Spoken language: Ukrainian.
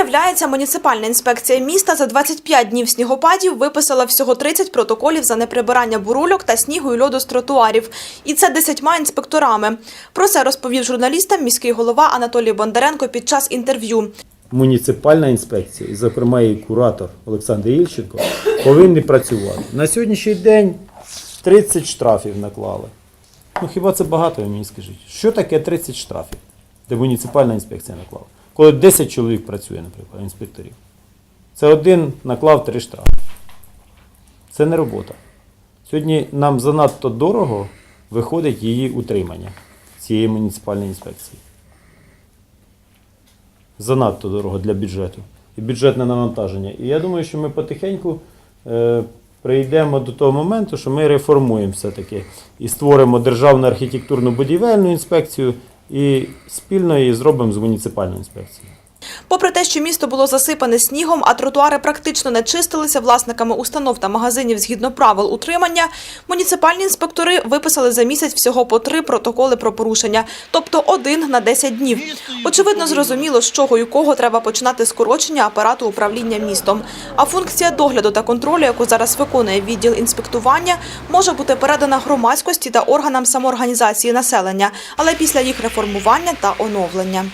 Виявляється, муніципальна інспекція міста за 25 днів снігопадів виписала всього 30 протоколів за неприбирання бурульок та снігу і льоду з тротуарів. І це десятьма інспекторами. Про це розповів журналістам міський голова Анатолій Бондаренко під час інтерв'ю. муніципальна інспекція, і, зокрема, і куратор Олександр Ільченко, повинні працювати. На сьогоднішній день 30 штрафів наклали. Ну хіба це багато, мені скажіть? Що таке 30 штрафів, де муніципальна інспекція наклала? Коли 10 чоловік працює, наприклад, інспекторів. Це один наклав 3 штрафи. Це не робота. Сьогодні нам занадто дорого виходить її утримання цієї муніципальної інспекції занадто дорого для бюджету і бюджетне навантаження. І я думаю, що ми потихеньку е, прийдемо до того моменту, що ми реформуємо все-таки і створимо державну архітектурну будівельну інспекцію і спільно її зробимо з муніципальною інспекцією. Попри те, що місто було засипане снігом, а тротуари практично не чистилися власниками установ та магазинів згідно правил утримання, муніципальні інспектори виписали за місяць всього по три протоколи про порушення, тобто один на 10 днів. Очевидно, зрозуміло, з чого і кого треба починати скорочення апарату управління містом. А функція догляду та контролю, яку зараз виконує відділ інспектування, може бути передана громадськості та органам самоорганізації населення, але після їх реформування та оновлення.